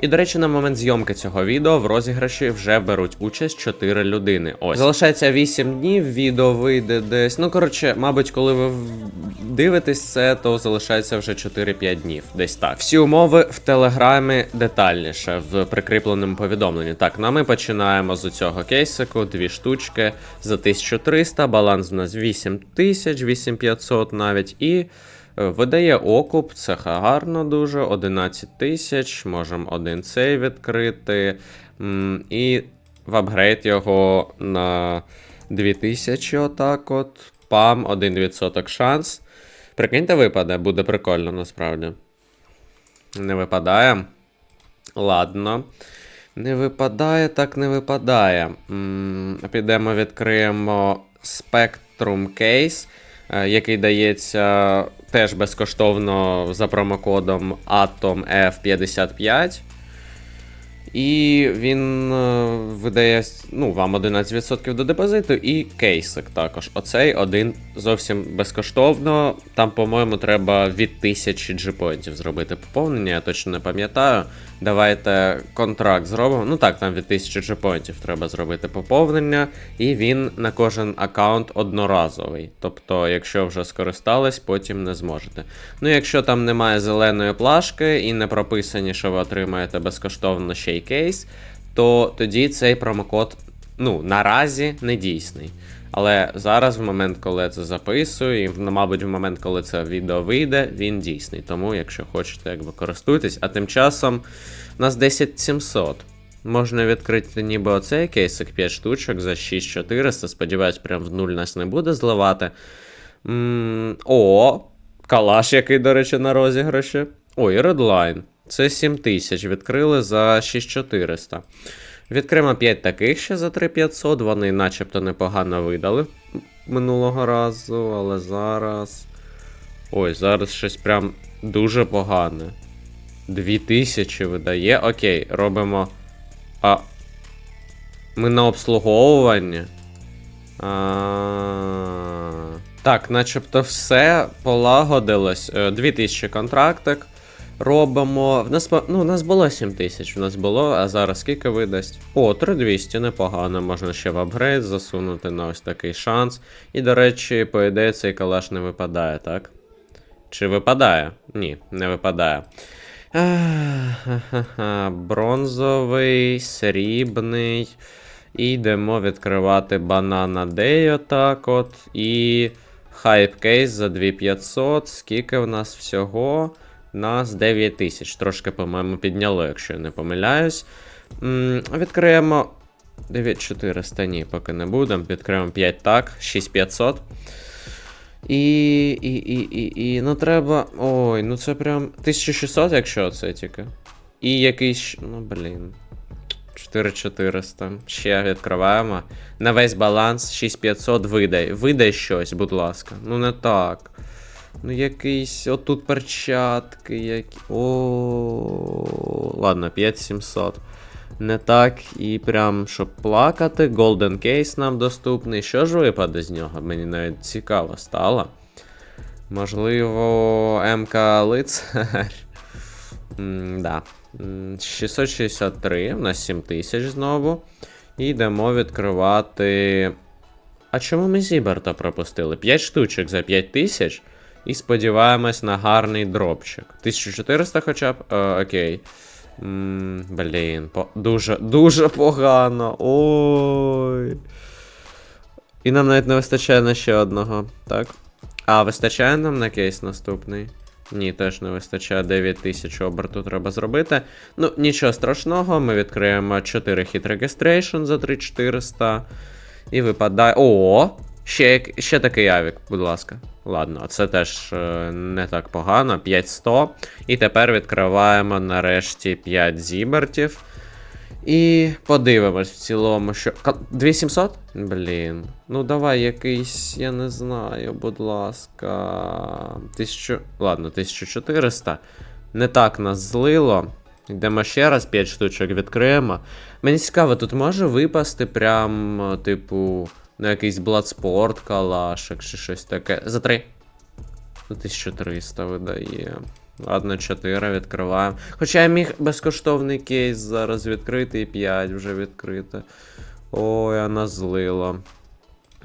І до речі, на момент зйомки цього відео в розіграші вже беруть участь 4 людини. Ось залишається 8 днів. Відео вийде десь. Ну коротше, мабуть, коли ви дивитесь це, то залишається вже 4-5 днів. Десь так. Всі умови в телеграмі детальніше в прикріпленому повідомленні. Так, ну а ми починаємо з цього кейсику. Дві штучки за 1300, баланс у нас 8000, 8500 навіть і. Видає окуп, це гарно дуже, 11 тисяч, можемо один цей відкрити. І в апгрейд його на 2000 отак от. Пам, 1% шанс. Прикиньте, випаде, буде прикольно насправді. Не випадає. Ладно. Не випадає, так не випадає. Підемо відкриємо Spectrum Case, е, який дається теж безкоштовно за промокодом Atom F55. І він е, видає ну, вам 11% до депозиту і кейсик також. Оцей один зовсім безкоштовно. Там, по-моєму, треба від 1000 джипоінтів зробити поповнення, я точно не пам'ятаю. Давайте контракт зробимо. Ну так, там від 1000 джипоінтів треба зробити поповнення, і він на кожен аккаунт одноразовий. Тобто, якщо вже скористались, потім не зможете. Ну, якщо там немає зеленої плашки і не прописані, що ви отримаєте безкоштовно ще й кейс, то тоді цей промокод, ну, наразі не дійсний. Але зараз, в момент, коли це записую, і ну, мабуть, в момент, коли це відео вийде, він дійсний. Тому, якщо хочете, якби користуйтесь. А тим часом у нас 10700. Можна відкрити ніби оцей кейсик 5 штучок за 6400. Сподіваюсь, прям в нуль нас не буде зливати. м о, калаш, який, до речі, на розіграші. Ой, Redline. Це 7000. Відкрили за 6400. Відкриємо 5 таких ще за 3500. Вони начебто непогано видали минулого разу, але зараз. Ой, зараз щось прям дуже погане. 2000 видає. Окей, робимо. А. Ми на обслуговуванні. А... Так, начебто все полагодилось. Е, 2000 контрактик. Робимо. В нас, ну, у нас було 7000, в нас було, а зараз скільки видасть? О, 3200, непогано, можна ще в апгрейд засунути на ось такий шанс. І, до речі, по ідеї, цей калаш не випадає, так? Чи випадає? Ні, не випадає. Бронзовий, срібний. І йдемо відкривати банана Day отак от. І хайп-кейс за 2500. Скільки в нас всього? Нас 9000. Трошки, по-моєму, підняло, якщо я не помиляюсь. М, Відкриємо 9400, ні, поки не будемо. Відкриємо 5 так, 6500. І, і, і, і, і, ну треба. Ой, ну це прям 1600, якщо це тільки. І якийсь. Ну, блін. 4400. Ще відкриваємо. На весь баланс 6500 видай. Видай щось, будь ласка. Ну не так. Ну якийсь. Отут перчатки які. О, ладно, 5700. Не так і прям щоб плакати. Golden Case нам доступний. Що ж випаде з нього? Мені навіть цікаво стало. Можливо, МК лицар. Да. 663, у нас 7000 знову. І йдемо відкривати. А чому ми Зіберта пропустили? 5 штучок за 5000. І сподіваємось на гарний дропчик. 1400 хоча б. Е, окей. М, блін, по... дуже, дуже погано. Ой. І нам навіть не вистачає на ще одного, так? А, вистачає нам на кейс наступний? Ні, теж не вистачає 9000 оберту треба зробити. Ну, нічого страшного, ми відкриємо 4 hit registration за 3400. І випадає. О! Ще, ще такий авік, будь ласка. Ладно, це теж е, не так погано. 5100. І тепер відкриваємо нарешті 5 зібертів. І подивимось в цілому, що. Ка- 2700? Блін. Ну давай якийсь, я не знаю, будь ласка. 1000. Ладно, 1400. Не так нас злило. Йдемо ще раз 5 штучок відкриємо. Мені цікаво, тут може випасти прям, е, типу, ну якийсь Bloodsport, калашик чи щось таке. За 3. Ну, 1300 видає. Ладно, 4 відкриваємо. Хоча я міг безкоштовний кейс зараз відкрити і 5 вже відкрити. Ой, а нас злило.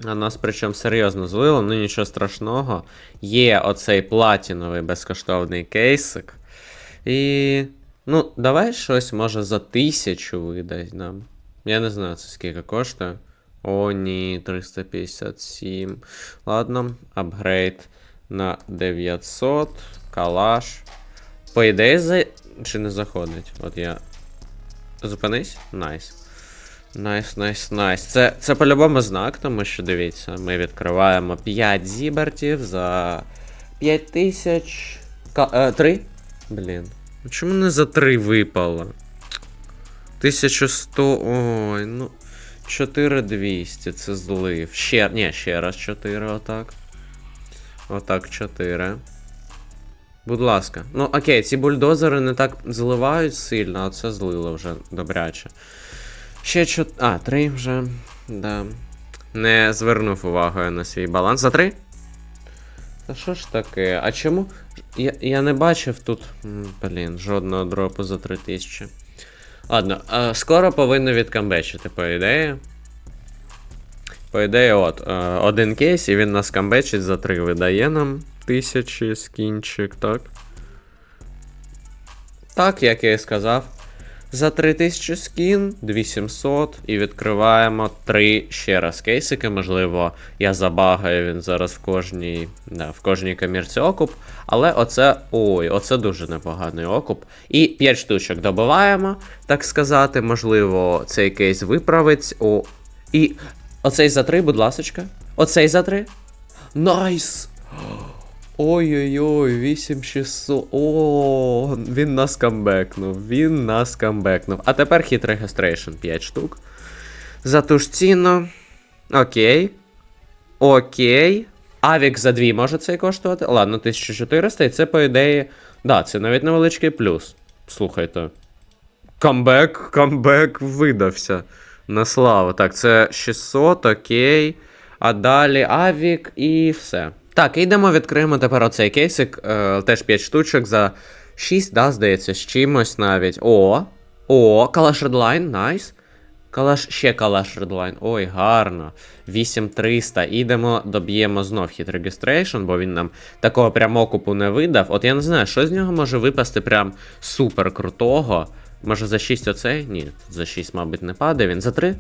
А нас причому серйозно злило, ну нічого страшного. Є оцей платіновий безкоштовний кейсик. І. Ну, давай щось може за тисячу видать нам. Я не знаю, це скільки коштує. О, ні, 357. Ладно, апгрейд на 900. Калаш. По ідеї, за... чи не заходить? От я. Зупинись? Найс. Найс, найс, найс. Це, це по-любому знак, тому що дивіться, ми відкриваємо 5 зібертів за 5 тисяч. Е, 3? Блін. Чому не за 3 випало? 1100. Ой, ну. 4200, це злив. Ще. Ні, ще раз 4, отак. Отак 4. Будь ласка. Ну, окей, ці бульдозери не так зливають сильно, а це злило вже добряче. Ще 4. А, 3 вже. Да. Не звернув увагу на свій баланс. За 3? Та що ж таке? А чому? Я, я не бачив тут. Блін, жодного дропу за 3000. Ладно, скоро повинно відкамбечити, по ідеї. По ідеї, от, е, один кейс, і він нас камбечить за три видає нам тисячі скінчик, так? Так, як я і сказав. За 3000 скін, 2700 і відкриваємо 3 ще раз кейсики. Можливо, я забагаю він зараз в кожній, да, в кожній комірці окуп. Але оце. Ой, оце дуже непоганий окуп. І 5 штучок добиваємо, так сказати. Можливо, цей кейс виправить. О, і оцей за 3, будь ласочка. Оцей за 3. Найс! Ой-ой-ой, 8600. О, він нас камбекнув. Він нас камбекнув. А тепер хіт регістрейшн 5 штук. За ту ж ціну. Окей. Окей. Авік за 2 може цей коштувати. Ладно, 1400, і це, по ідеї. Да, це навіть невеличкий плюс. Слухайте. Камбек, камбек видався. На славу. Так, це 600, окей. А далі Авік і все. Так, йдемо відкриємо тепер оцей кейсик. Е, теж 5 штучок за 6, да, здається, з чимось навіть. О! О, калаш редлайн, найс. Калаш, ще калаш редлайн. Ой, гарно. 8300. Ідемо, доб'ємо знов хіт регістрейшн, бо він нам такого прям окупу не видав. От я не знаю, що з нього може випасти прям супер крутого. Може за 6 оцей? Ні, за 6, мабуть, не падає. Він за 3?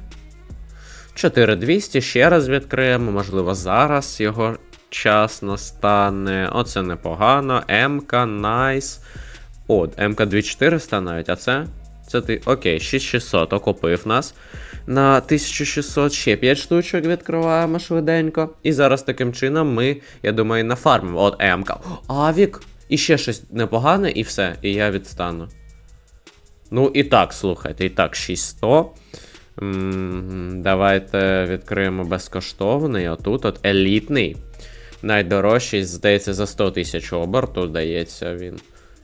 4200, ще раз відкриємо, можливо, зараз його час настане. Оце непогано. МК, найс. О, МК 2400 навіть, а це? Це ти. Окей, 6600 окупив нас. На 1600 ще 5 штучок відкриваємо швиденько. І зараз таким чином ми, я думаю, нафармимо. От МК. Авік. І ще щось непогане, і все. І я відстану. Ну, і так, слухайте, і так, 6100. М, Давайте відкриємо безкоштовний. Отут, от елітний. Найдорожчий, здається, за 100 тисяч оберту, здається він.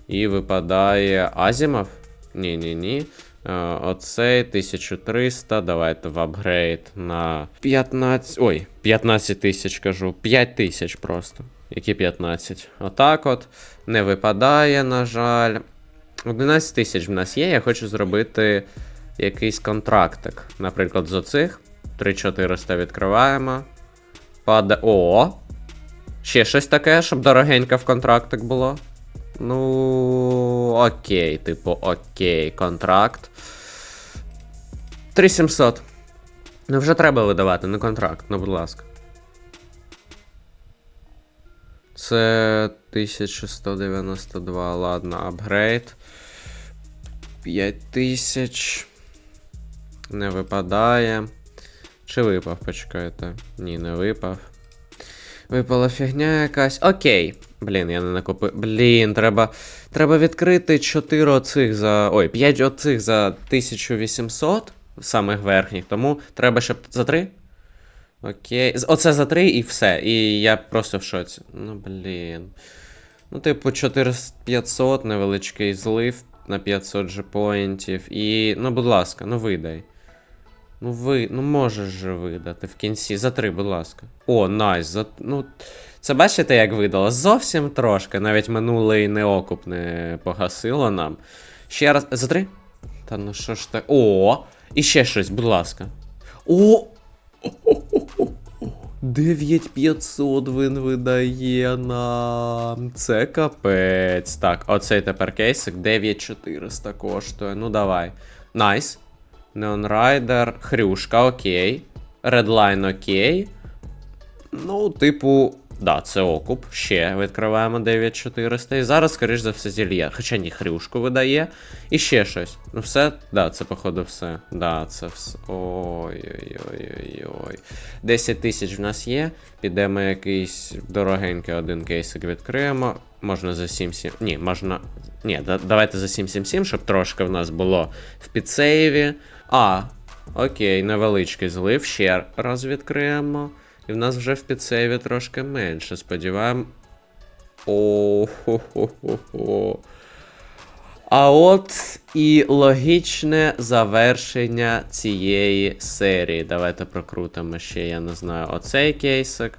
І випадає Азімов. Ні-ні-ні. Е, Оцей 1300. Давайте в апгрейд на 15. Ой, 15 тисяч кажу. 5 тисяч просто. Які 15? Отак от. Не випадає, на жаль. 11 тисяч в нас є. Я хочу зробити якийсь контрактик. Наприклад, з оцих. 3400 відкриваємо. Паде. О! Ще щось таке, щоб дорогенько в контрактик було. Ну, окей, типу, окей, контракт. 3700. Ну, вже треба видавати, не контракт, ну, будь ласка. Це 1192, ладно, апгрейд. 5000. Не випадає. Чи випав, почекайте. Ні, не випав. Випала фігня якась. Окей. Блін, я не накопив. Блін, треба. Треба відкрити 4 оцих за. Ой, 5 оцих за 1800 самих верхніх, тому треба, щоб за 3? Окей. Оце за 3 і все. І я просто в шоці. Ну, блін. Ну, типу, 400 500 невеличкий злив на 500 же поінтів. І. Ну, будь ласка, ну видай. Ну ви, ну можеш же видати в кінці. За три, будь ласка. О, найс. За, ну, це бачите, як видало? Зовсім трошки. Навіть минулий неокуп не погасило нам. Ще раз. За три? Та ну що ж так. О! І ще щось, будь ласка. О! 9500 він видає нам. Це капець. Так, оцей тепер кейсик 9400 коштує. Ну давай. Найс. Rider, Хрюшка, окей. Redline окей. Ну, типу, да, це окуп. Ще відкриваємо 9400. І зараз, скоріш за все, зільє. Хоча ні, хрюшку видає. І ще щось. Ну, все, да, це, походу, все. Да, це все. Ой-ой-ой-ой-ой. 10 тисяч в нас є. Підемо якийсь дорогенький один кейсик відкриємо. Можна за 7-7. Ні, можна. Ні, да, давайте за 777, щоб трошки в нас було в підсейві. А, окей, невеличкий злив. Ще раз відкриємо. І в нас вже в підсейві трошки менше. Сподіваємо. О-хо-хо-хо-хо. А от і логічне завершення цієї серії. Давайте прокрутимо ще, я не знаю, оцей кейсик.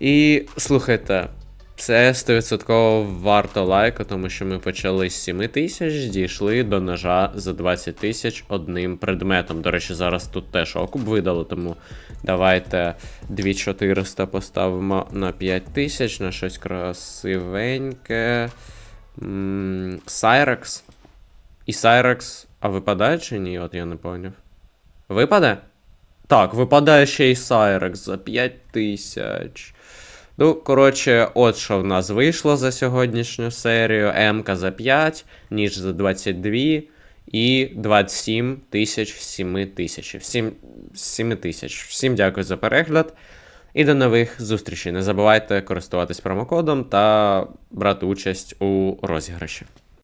І слухайте, це 100% варто лайку, тому що ми почали з 7 тисяч, дійшли до ножа за 20 тисяч одним предметом. До речі, зараз тут теж окуп видали, тому давайте 2400 поставимо на 5 тисяч, на щось красивеньке. Сайрекс. І Сайрекс. А випадає чи ні? От я не поняв. Випаде? Так, випадає ще й Сайрекс за 5 тисяч. Ну, коротше, от що в нас вийшло за сьогоднішню серію. МК за 5, ніж за 22 і 27 тисяч 7 тисяч. Всім 7 тисяч. Всім дякую за перегляд. І до нових зустрічей. Не забувайте користуватись промокодом та брати участь у розіграші.